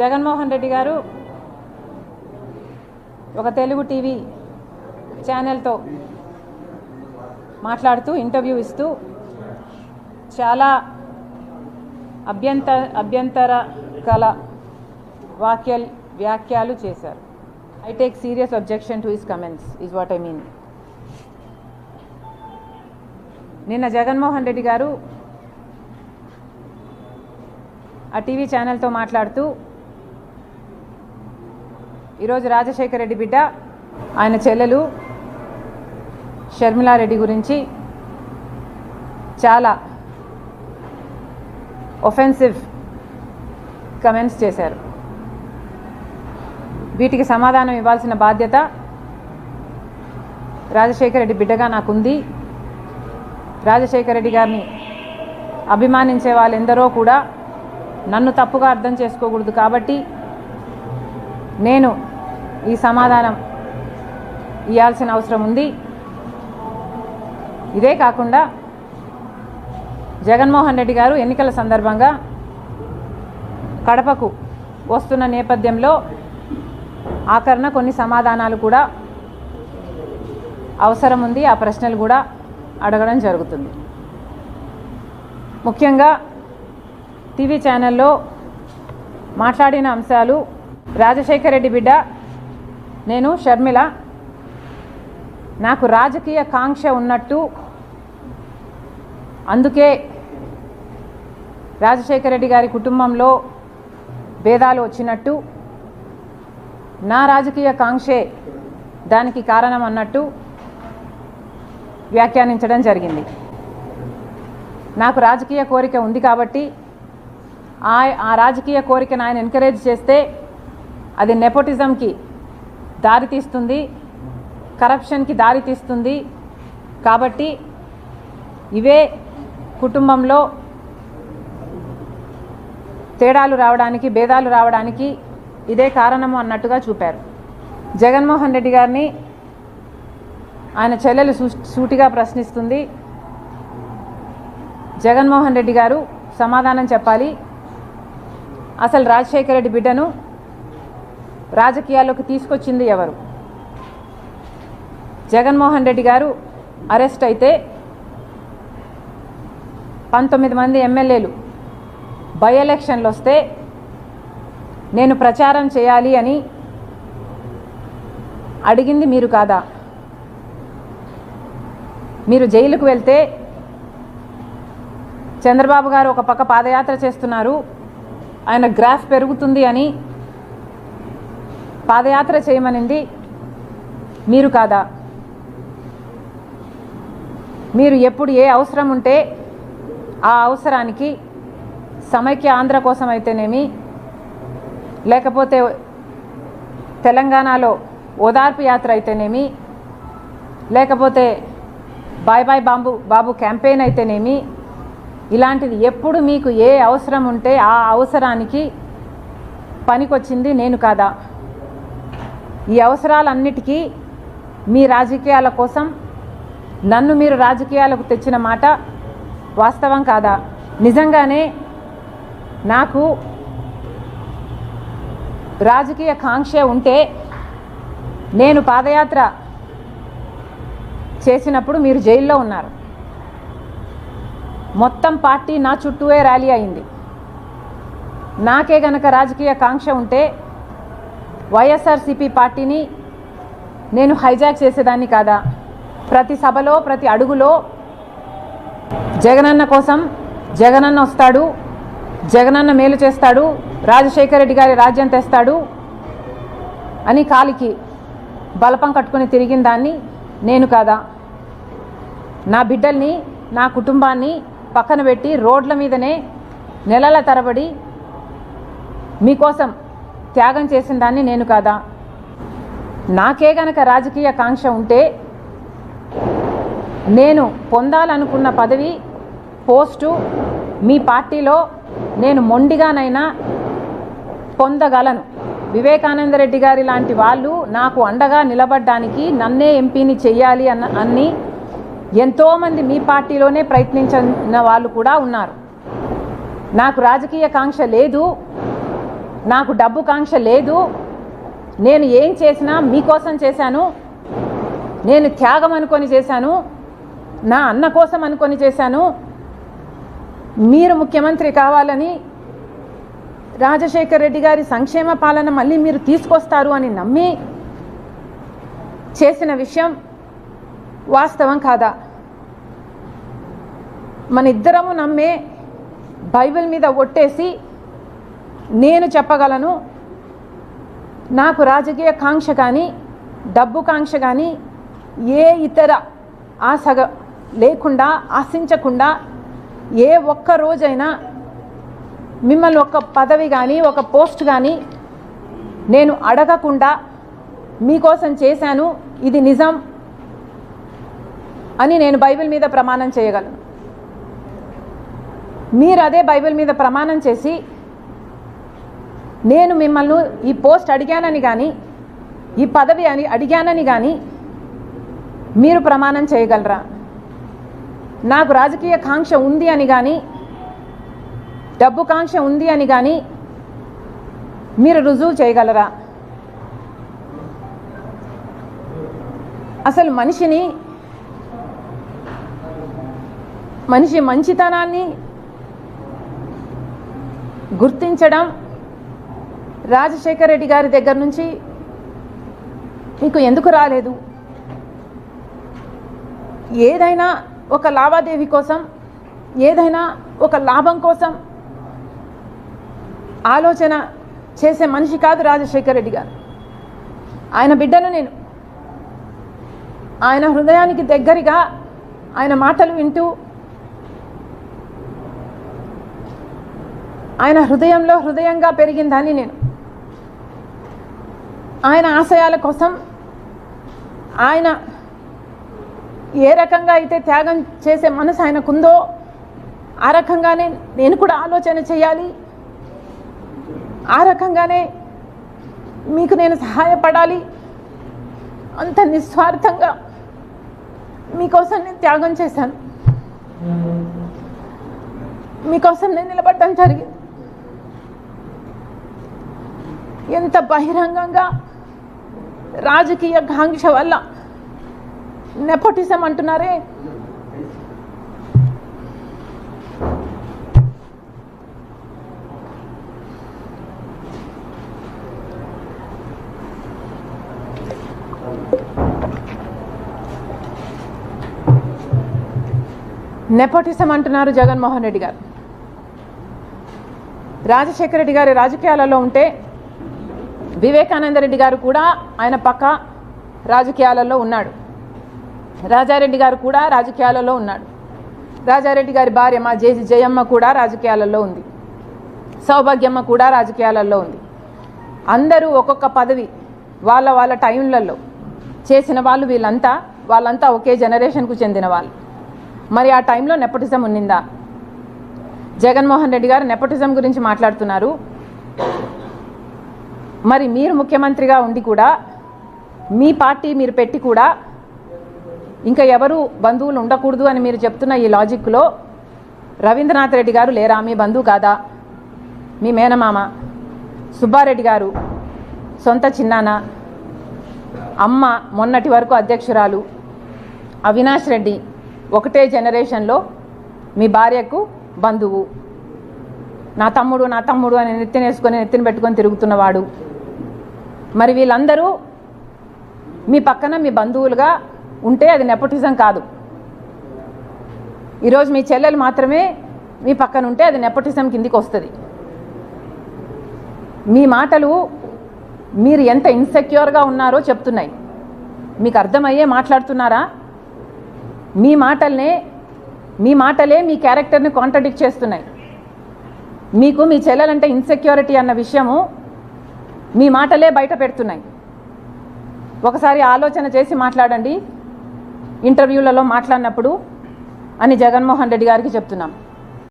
జగన్మోహన్ రెడ్డి గారు ఒక తెలుగు టీవీ ఛానల్తో మాట్లాడుతూ ఇంటర్వ్యూ ఇస్తూ చాలా అభ్యంత అభ్యంతర కల వాక్యాలు వ్యాఖ్యలు చేశారు. I take serious objection to his comments is what I mean నిన్న జగన్మోహన్ రెడ్డి గారు ఆ టీవీ ఛానల్తో మాట్లాడుతూ ఈరోజు రాజశేఖర రెడ్డి బిడ్డ ఆయన చెల్లెలు షర్మిలారెడ్డి గురించి చాలా ఒఫెన్సివ్ కమెంట్స్ చేశారు. వీటికి సమాధానం ఇవ్వాల్సిన బాధ్యత రాజశేఖర రెడ్డి బిడ్డగా నాకుంది. రాజశేఖర రెడ్డి గారిని అభిమానించే వాళ్ళెందరో కూడా నన్ను తప్పుగా అర్థం చేసుకోకూడదు కాబట్టి నేను ఈ సమాధానం ఇవ్వాల్సిన అవసరం ఉంది. ఇదే కాకుండా జగన్మోహన్ రెడ్డి గారు ఎన్నికల సందర్భంగా కడపకు వస్తున్న నేపథ్యంలో ఆఖరణ కొన్ని సమాధానాలు కూడా అవసరం ఉంది. ఆ ప్రశ్నలు కూడా అడగడం జరుగుతుంది. ముఖ్యంగా టీవీ ఛానల్లో మాట్లాడిన అంశాలు రాజశేఖర రెడ్డి బిడ్డ నేను షర్మిల. నాకు రాజకీయ కాంక్ష ఉన్నట్టు అందుకే రాజశేఖర రెడ్డి గారి కుటుంబంలో భేదాలు వచ్చినట్టు నా రాజకీయ కాంక్షే దానికి కారణం అన్నట్టు వ్యాఖ్యానించడం జరిగింది. నాకు రాజకీయ కోరిక ఉంది కాబట్టి ఆ ఆ రాజకీయ కోరికను ఆయన ఎంకరేజ్ చేస్తే అది నెపోటిజంకి దారితీస్తుంది కరప్షన్కి దారితీస్తుంది కాబట్టి ఇవే కుటుంబంలో తేడాలు రావడానికి భేదాలు రావడానికి ఇదే కారణము అన్నట్టుగా చూపారు. జగన్మోహన్ రెడ్డి గారిని ఆయన చెల్లెలు సూ- సూటిగా ప్రశ్నిస్తుంది. జగన్మోహన్ రెడ్డి గారు సమాధానం చెప్పాలి. అసలు రాజశేఖర రెడ్డి బిడ్డను రాజకీయాల్లోకి తీసుకొచ్చింది ఎవరు? జగన్మోహన్ రెడ్డి గారు అరెస్ట్ అయితే పంతొమ్మిది మంది ఎమ్మెల్యేలు బై ఎలక్షన్లు వస్తే నేను ప్రచారం చేయాలి అని అడిగింది మీరు కాదా? మీరు జైలుకు వెళ్తే చంద్రబాబు గారు ఒక పక్క పాదయాత్ర చేస్తున్నారు ఆయన గ్రాఫ్ పెరుగుతుంది అని పాదయాత్ర చేయమనింది. మీరు కాదా? మీరు ఎప్పుడు ఏ అవసరం ఉంటే ఆ అవసరానికి సమైక్య ఆంధ్ర కోసం అయితేనేమి లేకపోతే తెలంగాణలో ఓదార్పు యాత్ర అయితేనేమి లేకపోతే బాయ్ బాయ్ బాంబు బాబు క్యాంపెయిన్ అయితేనేమి ఇలాంటిది ఎప్పుడు మీకు ఏ అవసరం ఉంటే ఆ అవసరానికి పనికొచ్చింది నేను కాదా? ఈ అవసరాలన్నిటికీ మీ రాజకీయాల కోసం నన్ను మీరు రాజకీయాలకు తెచ్చిన మాట వాస్తవం కాదా? నిజంగానే నాకు రాజకీయ కాంక్ష ఉంటే నేను పాదయాత్ర చేసినప్పుడు మీరు జైల్లో ఉన్నారు. మొత్తం పార్టీ నా చుట్టూవే ర్యాలీ అయింది. నాకే గనక రాజకీయ కాంక్ష ఉంటే వైఎస్ఆర్సీపీ పార్టీని నేను హైజాక్ చేసేదాన్ని కాదా? ప్రతి సభలో ప్రతి అడుగులో జగనన్న కోసం జగనన్న వస్తాడు జగనన్న మేలు చేస్తాడు రాజశేఖర రెడ్డి గారి రాజ్యం తెస్తాడు అని కాలికి బలపం కట్టుకుని తిరిగిన దాన్ని నేను కాదా? నా బిడ్డల్ని నా కుటుంబాన్ని పక్కన పెట్టి రోడ్ల మీదనే నెలల తరబడి మీకోసం త్యాగం చేసిన దాన్ని నేను కాదా? నాకే గనక రాజకీయ కాంక్ష ఉంటే నేను పొందాలనుకున్న పదవి పోస్టు మీ పార్టీలో నేను మొండిగానైనా పొందగలను. వివేకానంద రెడ్డి గారి లాంటి వాళ్ళు నాకు అండగా నిలబడ్డానికి నన్నే ఎంపీని చెయ్యాలి అన్న అన్ని ఎంతోమంది మీ పార్టీలోనే ప్రయత్నించిన వాళ్ళు కూడా ఉన్నారు. నాకు రాజకీయ కాంక్ష లేదు. నాకు డబ్బు కాంక్ష లేదు. నేను ఏం చేసినా మీకోసం చేశాను. నేను త్యాగం అనుకొని చేశాను. నా అన్న కోసం అనుకొని చేశాను. మీరు ముఖ్యమంత్రి కావాలని రాజశేఖర్ రెడ్డి గారి సంక్షేమ పాలన మళ్ళీ మీరు తీసుకొస్తారు అని నమ్మి చేసిన విషయం వాస్తవం కాదా? మన ఇద్దరము నమ్మే బైబిల్ మీద ఒట్టేసి నేను చెప్పగలను నాకు రాజకీయ కాంక్ష కానీ డబ్బు కాంక్ష కానీ ఏ ఇతర ఆశగ లేకుండా ఆశించకుండా ఏ ఒక్క రోజైనా మిమ్మల్ని ఒక పదవి కానీ ఒక పోస్ట్ కానీ నేను అడగకుండా మీకోసం చేశాను ఇది నిజం అని నేను బైబిల్ మీద ప్రమాణం చేయగలను. మీరు అదే బైబిల్ మీద ప్రమాణం చేసి నేను మిమ్మల్ని ఈ పోస్ట్ అడిగానని కానీ ఈ పదవి అని అడిగానని కానీ మీరు ప్రమాణం చేయగలరా? నాకు రాజకీయ కాంక్ష ఉంది అని కానీ డబ్బు కాంక్ష ఉంది అని కానీ మీరు రుజువు చేయగలరా? అసలు మనిషిని మనిషి మంచితనాన్ని గుర్తించడం రాజశేఖర రెడ్డి గారి దగ్గర నుంచి మీకు ఎందుకు రాలేదు? ఏదైనా ఒక లావాదేవీ కోసం ఏదైనా ఒక లాభం కోసం ఆలోచన చేసే మనిషి కాదు రాజశేఖర రెడ్డి గారు. ఆయన బిడ్డను నేను. ఆయన హృదయానికి దగ్గరగా ఆయన మాటలు వింటూ ఆయన హృదయంలో హృదయంగా పెరిగిందని నేను. ఆయన ఆశయాల కోసం ఆయన ఏ రకంగా అయితే త్యాగం చేసే మనసు ఆయనకుందో ఆ రకంగానే నేను కూడా ఆలోచన చేయాలి. ఆ రకంగానే మీకు నేను సహాయపడాలి. అంత నిస్వార్థంగా మీకోసం నేను త్యాగం చేశాను. మీకోసం నేను నిలబడటం జరిగింది. ఎంత బహిరంగంగా రాజకీయ కాంక్ష వల్ల నెపోటిజం అంటున్నారే? నెపోటిజం అంటున్నారు జగన్మోహన్ రెడ్డి గారు. రాజశేఖర రెడ్డి గారి రాజకీయాలలో ఉంటే వివేకానంద రెడ్డి గారు కూడా ఆయన పక్క రాజకీయాలలో ఉన్నాడు. రాజారెడ్డి గారు కూడా రాజకీయాలలో ఉన్నాడు. రాజారెడ్డి గారి భార్య మా జేజి జయమ్మ కూడా రాజకీయాలలో ఉంది. సౌభాగ్యమ్మ కూడా రాజకీయాలలో ఉంది. అందరూ ఒక్కొక్క పదవి వాళ్ళ వాళ్ళ టైంలలో చేసిన వాళ్ళు వీళ్ళంతా వాళ్ళంతా ఒకే జనరేషన్కు చెందిన వాళ్ళు. మరి ఆ టైంలో నెపటిజం ఉన్నిందా? జగన్మోహన్ రెడ్డి గారు నెపటిజం గురించి మాట్లాడుతున్నారు. మరి మీరు ముఖ్యమంత్రిగా ఉండి కూడా మీ పార్టీ మీరు పెట్టి కూడా ఇంకా ఎవరు బంధువులు ఉండకూడదు అని మీరు చెప్తున్న ఈ లాజిక్లో రవీంద్రనాథ్ రెడ్డి గారు లేరా? మీ బంధువు కాదా? మీ మేనమామ? సుబ్బారెడ్డి గారు? సొంత చిన్నాన్న అమ్మ మొన్నటి వరకు అధ్యక్షురాలు. అవినాష్ రెడ్డి ఒకటే జనరేషన్లో మీ భార్యకు బంధువు. నా తమ్ముడు నా తమ్ముడు అని నెత్తిన వేసుకొని నెత్తిన పెట్టుకొని తిరుగుతున్నవాడు. మరి వీళ్ళందరూ మీ పక్కన మీ బంధువులుగా ఉంటే అది నెపోటిజం కాదు. ఈరోజు మీ చెల్లెలు మాత్రమే మీ పక్కన ఉంటే అది నెపటిజం కిందికి వస్తుంది. మీ మాటలు మీరు ఎంత ఇన్సెక్యూర్గా ఉన్నారో చెప్తున్నాయి. మీకు అర్థమయ్యే మాట్లాడుతున్నారా? మీ మాటల్నే మీ మాటలే మీ క్యారెక్టర్ని కాంట్రడిక్ట్ చేస్తున్నాయి. మీకు మీ చెల్లెలంటే ఇన్సెక్యూరిటీ అన్న విషయము మీ మాటలే బయట పెడుతున్నాయి. ఒకసారి ఆలోచన చేసి మాట్లాడండి. ఇంటర్వ్యూలలో మాట్లాడినప్పుడు అని జగన్మోహన్ రెడ్డి గారికి చెప్తున్నాం.